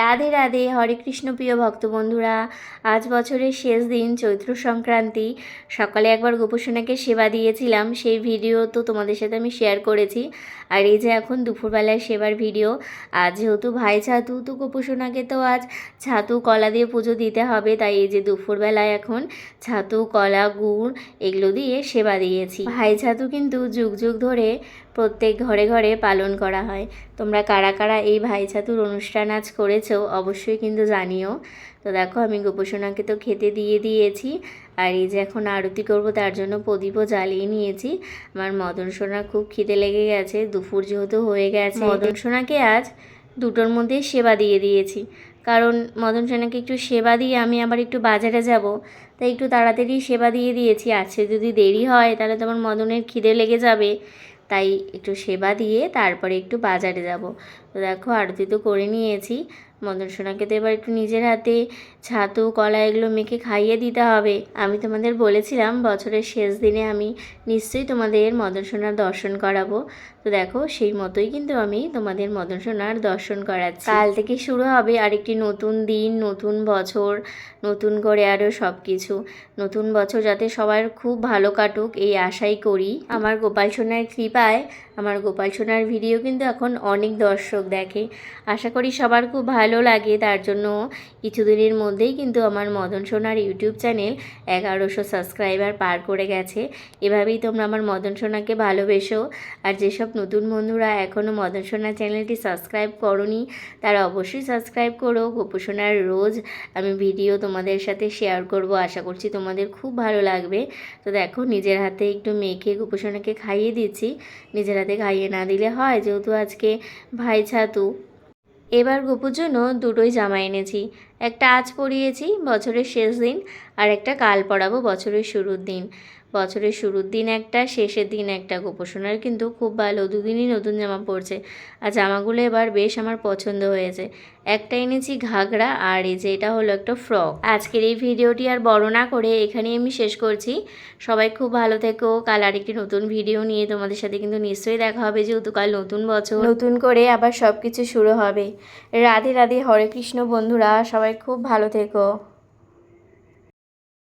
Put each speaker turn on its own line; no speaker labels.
রাধে রাধে, হরে কৃষ্ণ প্রিয় ভক্ত বন্ধুরা আজ বছরের শেষ দিন চৈত্র সংক্রান্তি। সকালে একবার গোপসোনাকে সেবা দিয়েছিলাম, সেই ভিডিও তো তোমাদের সাথে আমি শেয়ার করেছি। আর এই যে এখন দুপুরবেলায় সেবার ভিডিও আজ যেহেতু ভাই ছাতু, তো গোপসোনাকে তো আজ ছাতু কলা দিয়ে পুজো দিতে হবে, তাই এই যে দুপুরবেলায় এখন ছাতু, কলা, গুড় এগুলো দিয়ে সেবা দিয়েছি। ভাই ছাতু কিন্তু যুগ যুগ ধরে প্রত্যেক ঘরে ঘরে পালন করা হয়। তোমরা কারা কারা এই ভাই ছাতুর অনুষ্ঠান আজ করেছ অবশ্যই কিন্তু জানিও। তো দেখো, আমি গোপসোনাকে তো খেতে দিয়ে দিয়েছি। আর এই যে এখন আরতি করব, তার জন্য প্রদীপও জ্বালিয়ে নিয়েছি। আমার মদন সোনা খুব খিদে লেগে গেছে, দুপুর যেহেতু হয়ে গেছে। মদন সোনাকে আজ দুটোর মধ্যে সেবা দিয়ে দিয়েছি। কারণ মদন সোনাকে একটু সেবা দিয়ে আমি আবার একটু বাজারে যাব, তাই একটু তাড়াতাড়ি সেবা দিয়ে দিয়েছি। আজকে যদি দেরি হয়, তাহলে তো আমার মদনের খিদে লেগে যাবে। তাই একটু সেবা দিয়ে তারপরে একটু বাজারে যাব। তো দেখো, আরতি তো করে নিয়েছি। মদন সোনাকে তো এবার একটু নিজের হাতে ছাতু, কলা এগুলো মেখে খাইয়ে দিতে হবে। আমি তোমাদের বলেছিলাম, বছরের শেষ দিনে আমি নিশ্চয়ই তোমাদের মদন সোনার দর্শন করাবো। তো দেখো, সেই মতোই কিন্তু আমি তোমাদের মদন সোনার দর্শন করাচ্ছি। কাল থেকে শুরু হবে আরেকটি নতুন দিন, নতুন বছর, নতুন করে আরও সব কিছু নতুন বছর যাতে সবার খুব ভালো কাটুক, এই আশাই করি। আমার গোপাল সোনার কৃপায় আমার গোপাল সোনার ভিডিও কিন্তু এখন অনেক দর্শক দেখে। আশা করি সবার খুব ভালো লাগে। তার জন্য কিছুদিনের মধ্যেই কিন্তু আমার মদন সোনার ইউটিউব চ্যানেল এগারোশো সাবস্ক্রাইবার পার করে গেছে। এভাবেই তোমরা আমার মদন সোনাকে ভালোবেসো। আর যেসব নতুন বন্ধুরা এখনও মদন সোনা চ্যানেলটি সাবস্ক্রাইব করনি, তারা অবশ্যই সাবস্ক্রাইব করো। গোপসোনার রোজ আমি ভিডিও তোমাদের সাথে শেয়ার করব। আশা করছি তোমাদের খুব ভালো লাগবে। তো দেখো, নিজের হাতে একটু মেখে গোপসোনাকে খাইয়ে দিচ্ছি। নিজের হাতে খাইয়ে না দিলে হয়, যেহেতু আজকে ভাই ছাতু। এবার গোপুর জন্য দুটোই জামা এনেছি। একটা আজ পরিয়েছি বছরের শেষ দিন, আর একটা কাল পরাবো বছরের শুরুর দিন। বছরের শুরুর দিন একটা, শেষের দিন একটা। গোপোষণার কিন্তু খুব ভালো, দুদিনই নতুন জামা পরছে। আর জামাগুলো এবার বেশ আমার পছন্দ হয়েছে। একটা এনেছি ঘাগরা, আর এই যে এটা হলো একটা ফ্রক। আজকের এই ভিডিওটি আর বড় না করে এখানেই আমি শেষ করছি। সবাই খুব ভালো থেকো। কাল আর একটি নতুন ভিডিও নিয়ে তোমাদের সাথে কিন্তু নিশ্চয়ই দেখা হবে, যেহেতু কাল নতুন বছর। নতুন করে আবার সব কিছু শুরু হবে। রাধে রাধে, হরে কৃষ্ণ বন্ধুরা সবাই খুব ভালো থেকো।